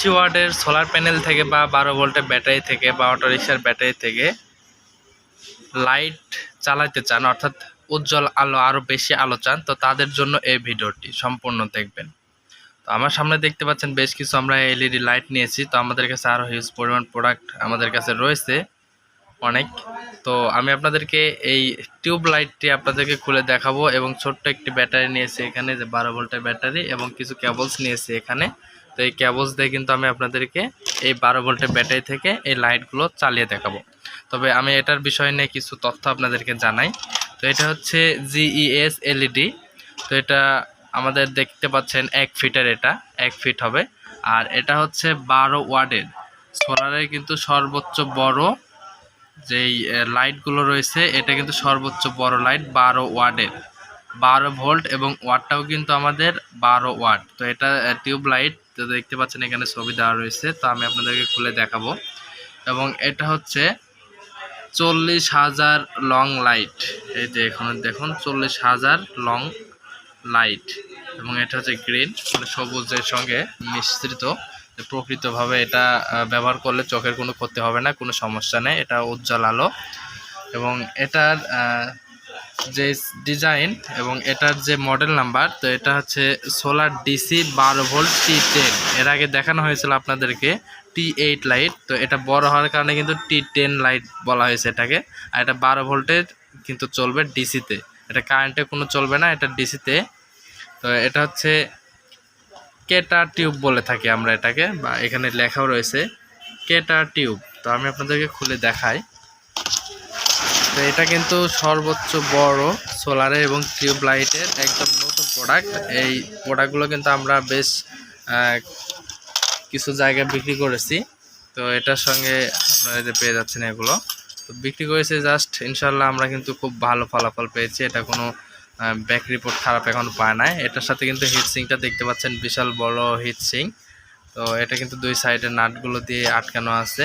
আশি ওয়াটের solar panel থেকে বা বারো ভোল্টের ব্যাটারি থেকে বা অটোরিক্সার ব্যাটারি থেকে লাইট চালাইতে চান, অর্থাৎ উজ্জ্বল আলো আরও বেশি আলো চান, তো তাদের জন্য এই ভিডিওটি সম্পূর্ণ দেখবেন। তো আমার সামনে দেখতে পাচ্ছেন বেশ কিছু আমরা এলইডি লাইট নিয়েছি, তো আমাদের কাছে আরও হিউজ পরিমাণ প্রোডাক্ট আমাদের কাছে রয়েছে অনেক। তো আমি আপনাদেরকে এই টিউব লাইটটি আপনাদেরকে খুলে দেখাবো এবং ছোট্ট একটি ব্যাটারি নিয়েছি এখানে, যে বারো ভোল্টের ব্যাটারি এবং কিছু কেবলস নিয়েছি এখানে। তো এই কেবলস দিয়ে কিন্তু আমি আপনাদেরকে এই বারো ভোল্টের ব্যাটারি থেকে এই লাইটগুলো চালিয়ে দেখাবো। তবে আমি এটার বিষয় নিয়ে কিছু তথ্য আপনাদেরকে জানাই। তো এটা হচ্ছে জিইএস এলইডি তো এটা আমাদের দেখতে পাচ্ছেন এক ফিটের এটা, এক ফিট হবে। আর এটা হচ্ছে বারো ওয়ার্ডের। সোলারের কিন্তু সর্বোচ্চ বড় যেই লাইটগুলো রয়েছে, এটা কিন্তু সর্বোচ্চ বড় লাইট বারো ওয়ার্ডের। বারো ভোল্ট এবং ওয়াটটাও কিন্তু আমাদের বারো ওয়াট। তো এটা টিউব লাইট তো দেখতে পাচ্ছেন এখানে ছবি দেওয়া রয়েছে, তো আমি আপনাদেরকে খুলে দেখাবো। এবং এটা হচ্ছে চল্লিশ হাজার লং লাইট। এই যে এখানে দেখুন, চল্লিশ হাজার লং লাইট। এবং এটা হচ্ছে গ্রিন মানে সবুজের সঙ্গে মিশ্রিত। প্রকৃতভাবে এটা ব্যবহার করলে চোখের কোনো ক্ষতি হবে না, কোনো সমস্যা নেই, এটা উজ্জ্বল আলো। এবং এটার যে ডিজাইন এবং এটার যে মডেল নাম্বার তো এটা হচ্ছে সোলার ডিসি বারো ভোল্ট টি টেন এর আগে দেখানো হয়েছিল আপনাদেরকে টি এইট লাইট তো এটা বড় হওয়ার কারণে কিন্তু টি টেন লাইট বলা হয়েছে এটাকে। আর এটা বারো ভোল্টের কিন্তু চলবে ডিসিতে এটা কারেন্টে কোনো চলবে না, এটা ডিসিতে তো। এটা হচ্ছে কেটা টিউব বলে থাকি আমরা এটাকে, বা এখানে লেখাও রয়েছে কেটা টিউব তো আমি আপনাদেরকে খুলে দেখাই। তো এটা কিন্তু সর্বোচ্চ বড় সোলারের এবং টিউব লাইটের একদম নতুন প্রোডাক্ট এই প্রোডাক্টগুলো কিন্তু আমরা বেশ কিছু জায়গায় বিক্রি করেছি। তো এটার সঙ্গে আপনারা যে পেয়ে যাচ্ছেন এগুলো। তো বিক্রি করেছি জাস্ট ইনশাল্লাহ আমরা কিন্তু খুব ভালো ফলাফল পেয়েছি। এটা কোনো ব্যাক রিপোর্ট খারাপ এখন পায় নাই। এটার সাথে কিন্তু হিটসিংটা দেখতে পাচ্ছেন, বিশাল বড় হিটসিং তো এটা কিন্তু দুই সাইডের নাটগুলো দিয়ে আটকানো আছে।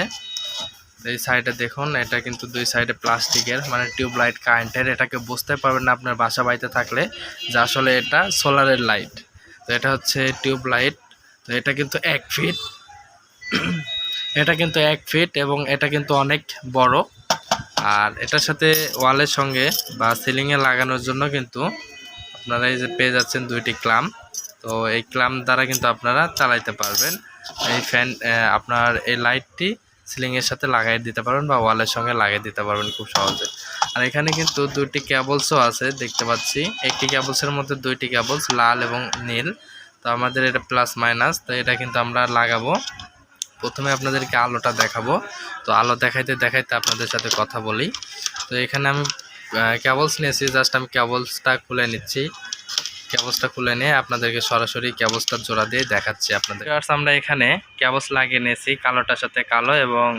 এই সাইডে দেখুন, এটা কিন্তু দুই সাইডে প্লাস্টিকের মানে টিউব লাইট, কারেন্টের, এটাকে বুঝতে পারবেন না আপনার বাসা বাড়িতে থাকলে যে আসলে এটা সোলারের লাইট। তো এটা হচ্ছে টিউব লাইট, তো এটা কিন্তু এক ফিট। এটা কিন্তু এক ফিট এবং এটা কিন্তু অনেক বড়। আর এটার সাথে ওয়ালের সঙ্গে বা সিলিংয়ে লাগানোর জন্য কিন্তু আপনারা এই যে পেয়ে যাচ্ছেন দুইটি ক্লাম। তো এই ক্লাম দ্বারা কিন্তু আপনারা চালাইতে পারবেন। এই ফ্যান আপনার এই লাইটটি সিলিংয়ের সাথে লাগাই দিতে পারবেন বা ওয়ালের সঙ্গে লাগিয়ে দিতে পারবেন খুব সহজে। আর এখানে কিন্তু দুইটি কেবলসও আছে, দেখতে পাচ্ছি। একটি কেবলসের মধ্যে দুইটি কেবলস লাল এবং নীল। তো আমাদের এটা প্লাস মাইনাস তো এটা কিন্তু আমরা লাগাবো। প্রথমে আপনাদেরকে আলোটা দেখাবো। তো আলো দেখাইতে দেখাইতে আপনাদের সাথে কথা বলি। তো এখানে আমি কেবলস নিয়েছি জাস্ট আমি কেবলসটা খুলে নিচ্ছি। কেবলসটা খুলে নিয়ে আপনাদেরকে সরাসরি কেবলসটা জোড়া দিয়ে দেখাচ্ছি আপনাদের। আমরা এখানে কেবলস লাগিয়ে নিয়েছি, কালোটার সাথে কালো এবং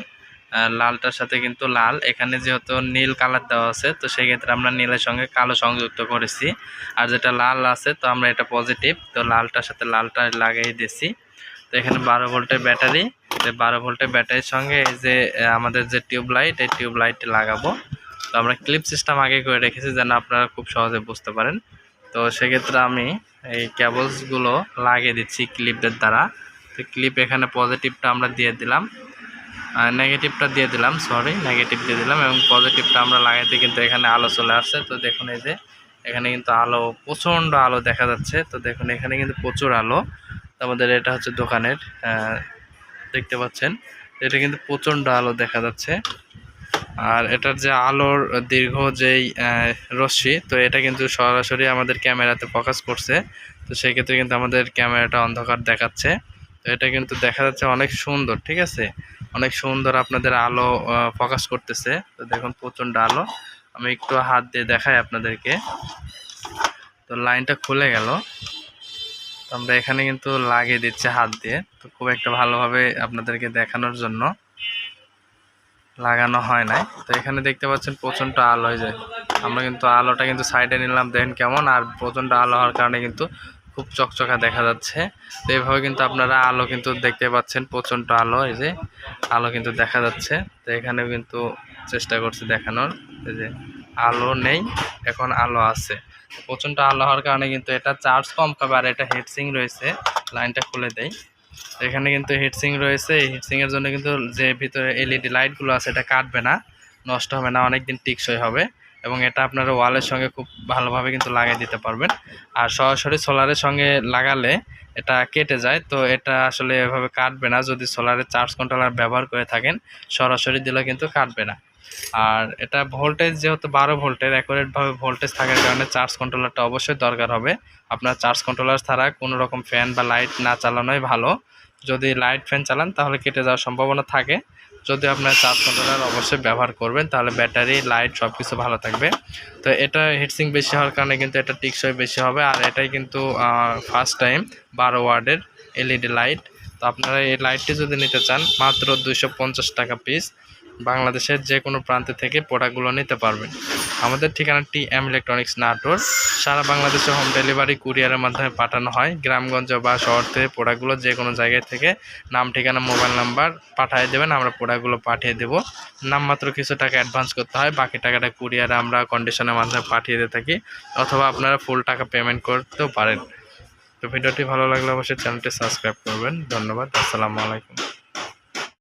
লালটার সাথে কিন্তু লাল। এখানে যেহেতু নীল কালার দেওয়া আছে, তো সেক্ষেত্রে আমরা নীলের সঙ্গে কালো সংযুক্ত করেছি। আর যেটা লাল আছে, তো আমরা এটা পজিটিভ তো লালটার সাথে লালটা লাগিয়ে দিয়েছি। তো এখানে বারো ভোল্টের ব্যাটারি, তো বারো ভোল্টের ব্যাটারির সঙ্গে এই যে আমাদের যে টিউব লাইট, এই টিউব লাইটটি লাগাবো। তো আমরা ক্লিপ সিস্টেম আগে করে রেখেছি, যেন আপনারা খুব সহজে বুঝতে পারেন। তো সেক্ষেত্রে আমি এই কেবলসগুলো লাগিয়ে দিচ্ছি ক্লিপের দ্বারা। তো ক্লিপ এখানে পজিটিভটা আমরা দিয়ে দিলাম। নেগেটিভটা দিয়ে দিলাম সরি নেগেটিভ দিয়ে দিলাম এবং পজিটিভটা আমরা লাগাইতে কিন্তু এখানে আলো চলে আসছে। তো দেখুন এই যে, এখানে কিন্তু আলো, প্রচণ্ড আলো দেখা যাচ্ছে। তো দেখুন এখানে কিন্তু প্রচুর আলো। আমাদের এটা হচ্ছে দোকানের দেখতে পাচ্ছেন। এটা কিন্তু প্রচণ্ড আলো দেখা যাচ্ছে। আর এটার যে আলোর দীর্ঘ যেই রশ্মি, তো এটা কিন্তু সরাসরি আমাদের ক্যামেরাতে ফোকাস করছে। তো সেই ক্ষেত্রে কিন্তু আমাদের ক্যামেরাটা অন্ধকার দেখাচ্ছে। তো এটা কিন্তু দেখা যাচ্ছে অনেক সুন্দর, ঠিক আছে? অনেক সুন্দর আপনাদের আলো ফোকাস করতেছে। তো দেখুন প্রচণ্ড আলো। আমি একটু হাত দিয়ে দেখাই আপনাদেরকে। তো লাইনটা খুলে গেল। তো আমরা এখানে কিন্তু লাগিয়ে দিচ্ছে হাত দিয়ে। তো খুব একটা ভালোভাবে আপনাদেরকে দেখানোর জন্য। লাগানো হয় নাই। তো এখানে দেখতে পাচ্ছেন প্রচণ্ড আলো হয়ে যায় আমরা কিন্তু আলোটা কিন্তু সাইডে নিলাম, দেখেন কেমন। আর প্রচণ্ড আলো হওয়ার কারণে কিন্তু খুব চকচকা দেখা যাচ্ছে। তো এইভাবে কিন্তু আপনারা আলো কিন্তু দেখতে পাচ্ছেন, প্রচণ্ড আলো এই যে। আলো কিন্তু দেখা যাচ্ছে। তো এখানেও কিন্তু চেষ্টা করছি দেখানোর। এই যে আলো নেই, এখন আলো আছে। প্রচণ্ড আলো হওয়ার কারণে কিন্তু এটা চার্জ কম পাবে আর এটা হেডসিং রয়েছে। লাইনটা খুলে দেয় এখানে কিন্তু হিটসিং রয়েছে। এই হিটসিং এর জন্য কিন্তু যে ভিতরে এলইডি লাইটগুলো আছে, এটা কাটবে না, নষ্ট হবে না অনেক দিন টিকসই হবে এবং এটা আপনারা ওয়ালের সঙ্গে খুব ভালোভাবে কিন্তু লাগিয়ে দিতে পারবেন। আর সরাসরি সোলারের সঙ্গে লাগালে এটা কেটে যায়, তো এটা আসলে এভাবে কাটবে না। যদি সোলারের চার্জ কন্ট্রোলার ব্যবহার করে থাকেন, সরাসরি দিলে কিন্তু কাটবে না। আর এটা ভোল্টেজ যেহেতু বারো ভোল্টের অ্যাকুরেটভাবে ভোল্টেজ থাকার কারণে চার্জ কন্ট্রোলারটা অবশ্যই দরকার হবে। আপনার চার্জ কন্ট্রোলার ছাড়া কোনো রকম ফ্যান বা লাইট না চালানোই ভালো। যদি লাইট ফ্যান চালান, তাহলে কেটে যাওয়ার সম্ভাবনা থাকে। যদি আপনার চার্জ কন্ট্রোলার অবশ্যই ব্যবহার করবেন, তাহলে ব্যাটারি লাইট সব কিছু ভালো থাকবে। তো এটা হিটসিং বেশি হওয়ার কারণে কিন্তু এটা টিকসই বেশি হবে। আর এটাই কিন্তু ফার্স্ট টাইম বারো ওয়ার্ডের এলইডি লাইট তো আপনারা এই লাইটটি যদি নিতে চান, মাত্র পঞ্চাশ টাকা পিস বাংলাদেশের যে কোনো প্রান্ত থেকে প্রোডাক্টগুলো নিতে পারবেন। আমাদের ঠিকানা টি এম ইলেকট্রনিক্স নাটোর। সারা বাংলাদেশে হোম ডেলিভারি কুরিয়ারের মাধ্যমে পাঠানো হয়। গ্রামগঞ্জ বা শহর থেকে প্রোডাক্টগুলো যে কোনো জায়গায় থেকে নাম, ঠিকানা মোবাইল নাম্বার পাঠিয়ে দেবেন। আমরা প্রোডাক্টগুলো পাঠিয়ে দেব। নামমাত্র কিছু টাকা অ্যাডভান্স করতে হয়। বাকি টাকাটা কুরিয়ারে আমরা কন্ডিশনের মাধ্যমে পাঠিয়ে দিয়ে থাকি। অথবা আপনারা ফুল টাকা পেমেন্ট করতেও পারেন। তো ভিডিওটি ভালো লাগলে অবশ্যই চ্যানেলটি সাবস্ক্রাইব করবেন। ধন্যবাদ। আসসালামু আলাইকুম।